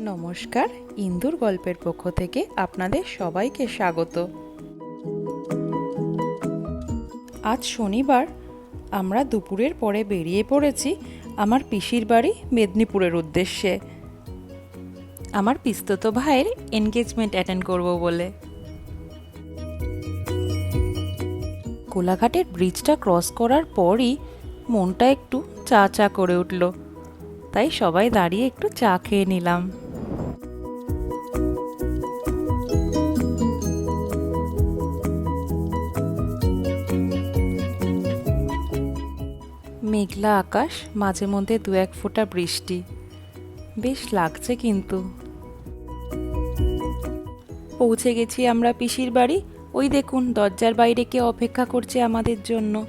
নমস্কার, ইন্দুর গল্পের পক্ষ থেকে আপনাদের সবাইকে স্বাগত। আজ শনিবার, আমরা দুপুরের পরে বেরিয়ে পড়েছি আমার পিসির বাড়ি মেদিনীপুরের উদ্দেশ্যে। আমার পিস্তত ভাইয়ের এনগেজমেন্ট অ্যাটেন্ড করব বলে। কোলাঘাটের ব্রিজটা ক্রস করার পরই মনটা একটু চা চা করে উঠল। তাই সবাই দাঁড়িয়ে একটু চা খেয়ে নিলাম। মেঘলা আকাশ, মাঝে মধ্যে দু এক ফোঁটা বৃষ্টি। বেশ লাগছে কিন্তু। পৌঁছে গেছি আমরা পিসির বাড়ি। ওই দেখুন, দরজার বাইরে কে অপেক্ষা করছে আমাদের জন্য।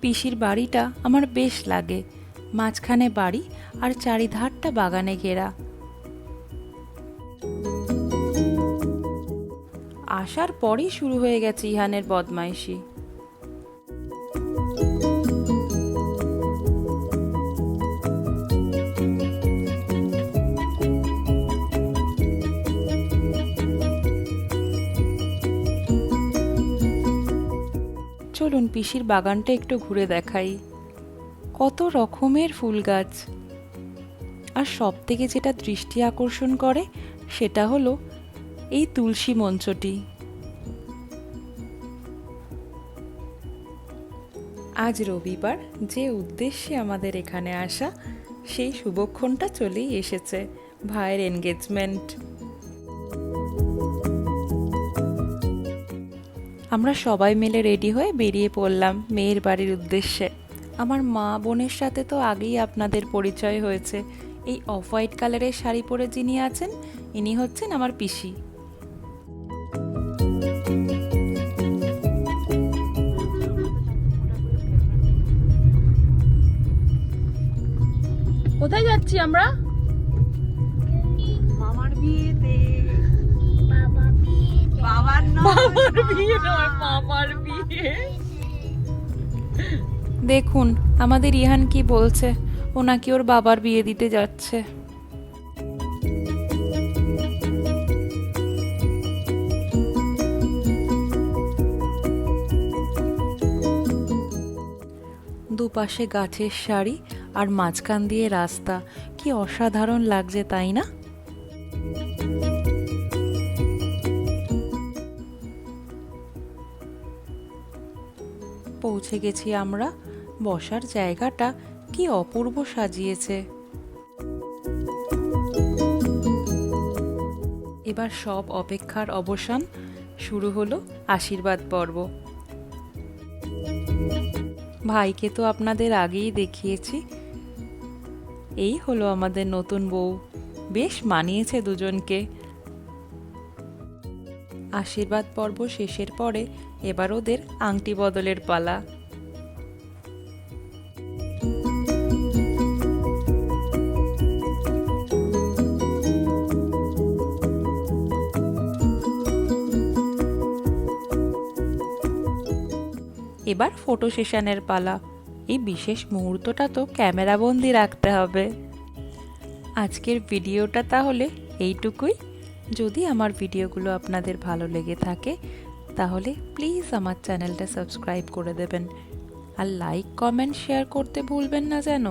পিসির বাড়িটা আমার বেশ লাগে। মাঝখানে বাড়ি আর চারিধারটা বাগানে ঘেরা। আসার পরই শুরু হয়ে গেছে ইহানের বদমাইশি। চলুন পিসির বাগানটা একটু ঘুরে দেখাই। কত রকমের ফুল গাছ। আর সব থেকে যেটা দৃষ্টি আকর্ষণ করে, সেটা হলো এই তুলসী মঞ্চটি। আজ রবিবার, যে উদ্দেশ্যে আমাদের এখানে আসা, সেই শুভক্ষণটা চলেই এসেছে, ভাইয়ের এনগেজমেন্ট আমরা সবাই মিলে রেডি হয়ে বেরিয়ে পড়লাম মেয়ের বাড়ির উদ্দেশ্যে। আমার মা বোনের সাথে তো আগেই আপনাদের পরিচয় হয়েছে। এই অফ হোয়াইট কালারের শাড়ি পরে যিনি আছেন, ইনি হচ্ছেন আমার পিসি। কোথায় যাচ্ছি আমরা? মামার বিয়েতে। বাবার বাবার বিয়ে নয় মামার বিয়ে। দেখুন আমাদের ইহান কি বলছে? ও নাকি ওর বাবার বিয়ে দিতে যাচ্ছে। দুপাশে গাছের সারি আর মাঝখান দিয়ে রাস্তা। কি অসাধারণ লাগছে, তাই না? পৌঁছে গেছি আমরা। বসার জায়গাটা কি অপূর্ব সাজিয়েছে। এবার সব অপেক্ষার অবসান শুরু হলো আশীর্বাদ পর্ব। ভাইকে তো আপনাদের আগেই দেখিয়েছি। এই হলো আমাদের নতুন বউ। বেশ মানিয়েছে দুজনকে। আশীর্বাদ পর্ব শেষের পরে এবার ওদের আংটি বদলের পালা। এবার ফটো সেশনের পালা। এই বিশেষ মুহূর্তটা তো ক্যামেরাবন্দি রাখতে হবে। আজকের ভিডিওটা তাহলে এইটুকুই। যদি আমার ভিডিওগুলো আপনাদের ভালো লেগে থাকে, তাহলে প্লিজ আমার চ্যানেলটা সাবস্ক্রাইব করে দেবেন। আর লাইক কমেন্ট শেয়ার করতে ভুলবেন না যেন।